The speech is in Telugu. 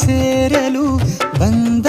సేరలు వంద